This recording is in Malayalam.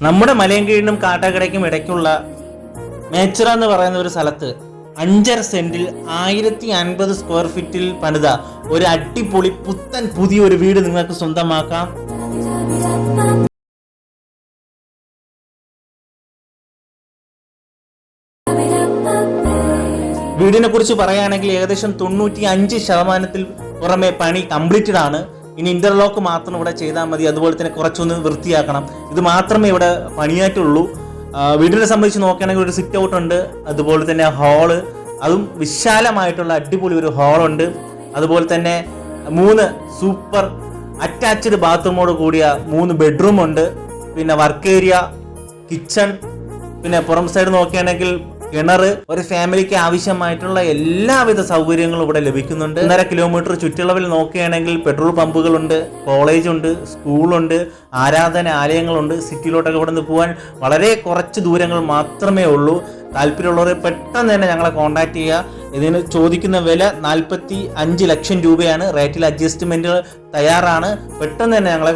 നമ്മുടെ മലയങ്കീഴിനും കാട്ടാക്കടയ്ക്കും ഇടയ്ക്കുള്ള മേച്ചിറ എന്ന് പറയുന്ന ഒരു സ്ഥലത്ത് അഞ്ചര സെന്റിൽ ആയിരത്തി അൻപത് സ്ക്വയർ ഫീറ്റിൽ പണിത ഒരു അടിപൊളി പുത്തൻ പുതിയ ഒരു വീട് നിങ്ങൾക്ക് സ്വന്തമാക്കാം. വീടിനെ കുറിച്ച് പറയുകയാണെങ്കിൽ ഏകദേശം തൊണ്ണൂറ്റി അഞ്ച് ശതമാനത്തിൽ പുറമെ പണി കംപ്ലീറ്റഡ് ആണ്. ഇനി ഇന്റർലോക്ക് മാത്രം ഇവിടെ ചെയ്താൽ മതി. അതുപോലെ തന്നെ കുറച്ചൊന്ന് വൃത്തിയാക്കണം. ഇത് മാത്രമേ ഇവിടെ പണിയായിട്ടുള്ളൂ. വീടിനെ സംബന്ധിച്ച് നോക്കുകയാണെങ്കിൽ ഒരു സിറ്റ് ഔട്ട് ഉണ്ട്. അതുപോലെ തന്നെ ഹാൾ അതും വിശാലമായിട്ടുള്ള അടിപൊളി ഒരു ഹാളുണ്ട് അതുപോലെ തന്നെ മൂന്ന് സൂപ്പർ അറ്റാച്ച്ഡ് ബാത്റൂമോട് കൂടിയ മൂന്ന് ബെഡ്റൂം ഉണ്ട്. പിന്നെ വർക്ക് ഏരിയ കിച്ചൺ പിന്നെ പുറം സൈഡ് നോക്കുകയാണെങ്കിൽ കിണർ ഒരു ഫാമിലിക്ക് ആവശ്യമായിട്ടുള്ള എല്ലാവിധ സൗകര്യങ്ങളും ഇവിടെ ലഭിക്കുന്നുണ്ട്. ഒന്നര കിലോമീറ്റർ ചുറ്റളവിൽ നോക്കുകയാണെങ്കിൽ പെട്രോൾ പമ്പുകളുണ്ട് കോളേജ് ഉണ്ട് സ്കൂളുണ്ട് ആരാധനാലയങ്ങളുണ്ട് സിറ്റിയിലോട്ടൊക്കെ ഇവിടെ നിന്ന് പോകാൻ വളരെ കുറച്ച് ദൂരങ്ങൾ മാത്രമേ ഉള്ളൂ. താല്പര്യമുള്ളവർ പെട്ടെന്ന് തന്നെ ഞങ്ങളെ കോൺടാക്ട് ചെയ്യുക. ഇതിന് ചോദിക്കുന്ന വില നാൽപ്പത്തി അഞ്ച് ലക്ഷം രൂപയാണ്. റേറ്റിൽ അഡ്ജസ്റ്റ്മെന്റുകൾ തയ്യാറാണ്. പെട്ടെന്ന് തന്നെ ഞങ്ങളെ